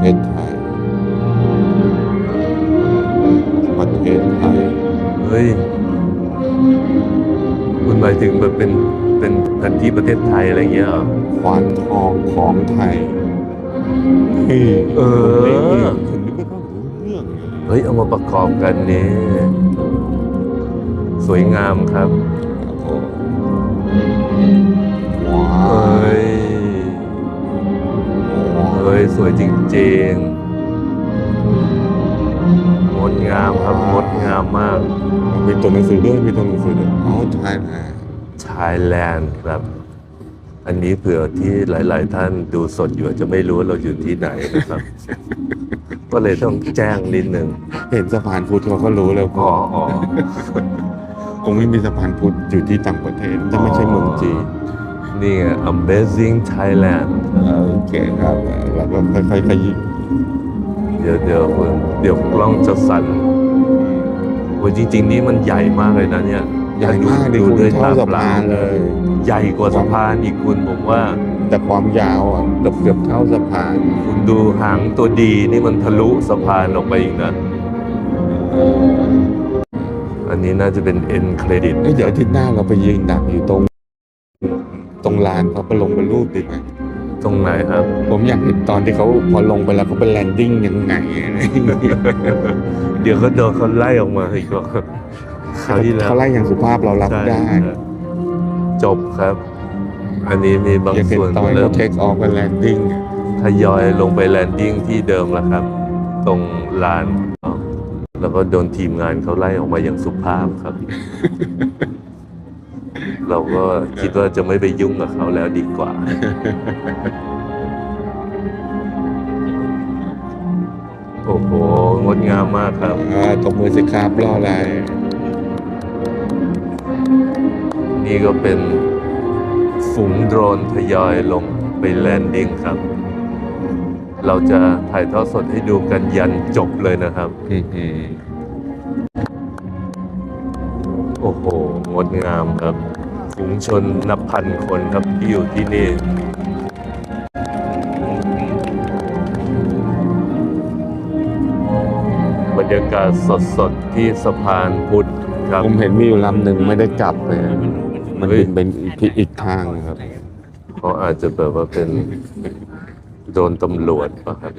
เทศไทย ประเทศไทย เฮ้ย คุณหมายถึงแบบเป็นเป็นแผนที่ประเทศไทยอะไรเงี้ยเหรอควานทองของไทยเฮ้ยเออคุณนึกว่ารู้เรื่องเลยเฮ้ย เอามาประกอบกันนี่สวยงามครับครับผม สวยจริงๆ งดงามครับ งดงามมาก มีตัวหนังสือด้วยมีตัวหนังสือด้วยอ๋อไทยแลนด์ Thailand ครับ อันนี้เผื่อที่หลาย ๆ ท่านดูสดอยู่อาจจะไม่รู้ว่าเราอยู่ที่ไหนนะครับ ก็เลยต้องแจ้งนิดนึงเห็นสะพานพุทธเขาก็รู้แล้วอ๋ก็ออ๋อคงไม่มีสะพานพุทธอยู่ที่ต่างประเทศจะไม่ใช่เมืองจีนนี่ไง Amazing Thailand โอ เคครับแล้วก็ค่อยๆขยี้เดี๋ยวเดี๋ยวคุณเดี๋ยวกล้องจะสั่นโอ้ยจริง ๆ นี่มันใหญ่มากเลยนะเนี่ยใหญ่มากดิดูคุณด้วยเท่าตาสะเปล่าพานเลย ใหญ่กว่าสะพานอีกคุณผมว่า แต่ความยาวอะเกือบเกือบเท่าสะพาน คุณดูหางตัวดีนี่มันทะลุสะพานออกไปอีกนะอันนี้น่าจะเป็น end credit เอ้ยเดี๋ยวอาทิตย์หน้าเราไปยืนดักอยู่ตรง ตรงลานพระบรมรูปดีไหม ตรงไหนครับ ผมอยากเห็นตอนที่เขาพอลงไปแล้วเขาไปแลนดิ้งยังไงอะไรอย่างเงี้ยเดี๋ยวก็โดนเขาไล่ออกมาอีกหรอกคราวที่แล้วเขาไล่อย่างสุภาพเรารับใช่ได้ จบครับ อันนี้มีบางอยากเห็นส่วนตอนเริ่เขามเทคออฟไปแลนดิ้งทยอยลงไปแลนดิ้งที่เดิมแล้วครับ ตรงลาน แล้วก็โดนทีมงานเขาไล่ออกมาอย่างสุภาพครับ เราก็คิดว่าจะไม่ไปยุ่งกับเขาแล้วดีกว่า โอ้โห งดงามมากครับอ่าตบมือสิครับรออะไร นี่ก็เป็นฝูงโดรนทยอยลงไปแลนดิ้งครับ เราจะถ่ายทอดสดให้ดูกันยันจบเลยนะครับ อืม โอ้โห งดงามครับ ฝูงชนนับพันคนครับที่อยู่ที่นี่บรรยากาศสดๆ ที่สะพานพุทธครับผมเห็นมีอยู่ลำหนึ่งไม่ได้กลับเลย มันเฮ้ยบินเป็นอีกอีกทางครับเขาอาจจะแบบว่าเป็นโดนตำรวจป่ะครับ